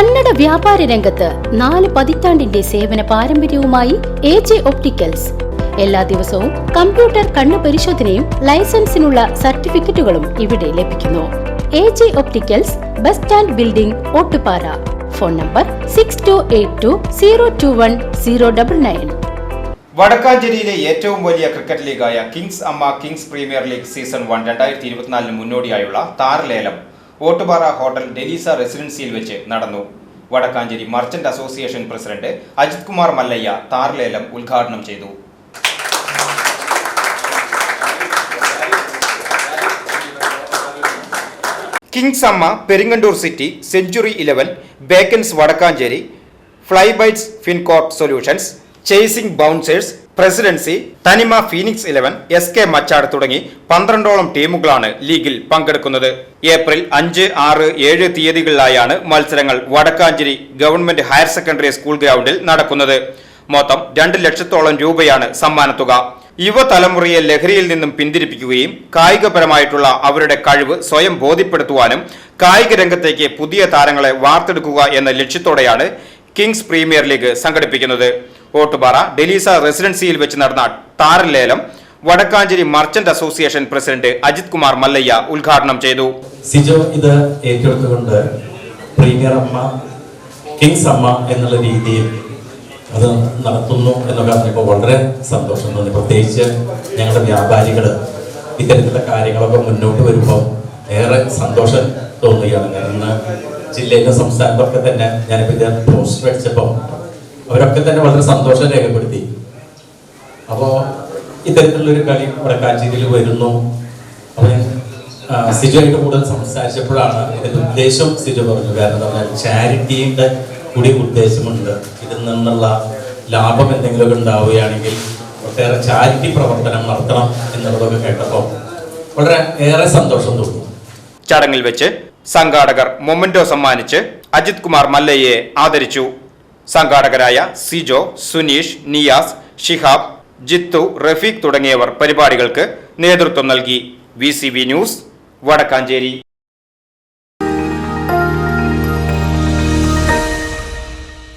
കന്നഡ വ്യാപാര രംഗത്ത് നാല് പതിറ്റാണ്ടിന്റെ സേവന പാരമ്പര്യവുമായി എ ജെ ഒപ്റ്റിക്കൽസ്. എല്ലാ ദിവസവും കമ്പ്യൂട്ടർ കണ്ണു പരിശോധനയും ലൈസൻസിനുള്ള സർട്ടിഫിക്കറ്റുകളും ഇവിടെ ലഭിക്കുന്നു. A J opticals bus stand building Ottupara. Phone number six two eight two zero two one zero double nine വടക്കാഞ്ചേരിയിലെ ഏറ്റവും വലിയ ക്രിക്കറ്റ് ലീഗായ കിങ്സ് അമ്മ kings premier league season one രണ്ടായിരത്തി ഇരുപത്തിനാലിന് മുന്നോടിയായുള്ള താരലേലം. ഓട്ടുപാറ ഹോട്ടൽ ഡെലീസ റെസിഡൻസിയിൽ വെച്ച് നടന്നു. Vadakkanchery merchant association president Ajith Kumar Mallayya താർലേലം ഉദ്ഘാടനം ചെയ്തു. കിങ്സ് അമ്മ Peringandoor city century eleven beacons Vadakkanchery flybites fincorp solutions chasing bouncers presidency തനിമ phoenix eleven S K Machad തുടങ്ങി പന്ത്രണ്ടോളം ടീമുകളാണ് ലീഗിൽ പങ്കെടുക്കുന്നത്. ഏപ്രിൽ അഞ്ച് ആറ് ഏഴ് തീയതികളിലായാണ് മത്സരങ്ങൾ Vadakkanchery government higher secondary school ഗ്രൗണ്ടിൽ നടക്കുന്നത്. മൊത്തം രണ്ട് ലക്ഷത്തോളം രൂപയാണ് സമ്മാനത്തുക. യുവതലമുറയെ ലഹരിയിൽ നിന്നും പിന്തിരിപ്പിക്കുകയും കായികപരമായിട്ടുള്ള അവരുടെ കഴിവ് സ്വയം ബോധ്യപ്പെടുത്തുവാനും കായിക രംഗത്തേക്ക് പുതിയ താരങ്ങളെ വാർത്തെടുക്കുക എന്ന ലക്ഷ്യത്തോടെയാണ് കിങ്സ് പ്രീമിയർ ലീഗ് സംഘടിപ്പിക്കുന്നത്. ഓട്ടുപാറ ഡെലീസ റെസിഡൻസിയിൽ വെച്ച് നടന്ന താരലേലം Vadakkanchery merchant association president Ajith Kumar Mallayya ഉദ്ഘാടനം ചെയ്തു. സിജോ ഇത് ഏറ്റെടുത്തുകൊണ്ട് പ്രീമിയർ അമ്മ കിങ്സ് അമ്മ എന്നുള്ള രീതിയിൽ അത് നടത്തുന്നു എന്നൊക്കെ അറിഞ്ഞപ്പോൾ വളരെ സന്തോഷം തോന്നി. പ്രത്യേകിച്ച് ഞങ്ങളുടെ വ്യാപാരികൾ ഇത്തരത്തിലുള്ള കാര്യങ്ങളൊക്കെ മുന്നോട്ട് വരുമ്പോൾ ഏറെ സന്തോഷം തോന്നുകയാണ്. കാരണം ഇന്ന് ജില്ലയിലും സംസ്ഥാനത്തൊക്കെ തന്നെ ഞാനിപ്പോൾ ഇത് പോസ്റ്റ് അടിച്ചപ്പോൾ അവരൊക്കെ തന്നെ വളരെ സന്തോഷം രേഖപ്പെടുത്തി. അപ്പോൾ ഇത്തരത്തിലുള്ളൊരു കളി വടക്കാഞ്ചേരിയിൽ വരുന്നു. ഞാൻ സിജുവായിട്ട് കൂടുതൽ സംസാരിച്ചപ്പോഴാണ് ഇതിന്റെ ഉദ്ദേശം സിജു പറഞ്ഞു. കാരണം എന്താ പറഞ്ഞാൽ ചാരിറ്റിയുടെ കൂടി ഉദ്ദേശമുണ്ട്. ഇതിൽ നിന്നുള്ള ലാഭം എന്തെങ്കിലുമൊക്കെ ഉണ്ടാവുകയാണെങ്കിൽ ഒട്ടേറെ ചാരിറ്റി പ്രവർത്തനം നടത്തണം എന്നുള്ളതൊക്കെ കേട്ടപ്പോൾ വളരെ ഏറെ സന്തോഷം തോന്നി. ചടങ്ങിൽ വെച്ച് സംഘാടകർ മൊമെന്റോ സമ്മാനിച്ച് അജിത് കുമാർ മല്ലയെ ആദരിച്ചു. സംഘാടകരായ സിജോ സുനീഷ് നിയാസ് ഷിഹാബ് ജിത്തു റഫീഖ് തുടങ്ങിയവർ പരിപാടികൾക്ക് നേതൃത്വം നൽകി. V news Vadakkanchery.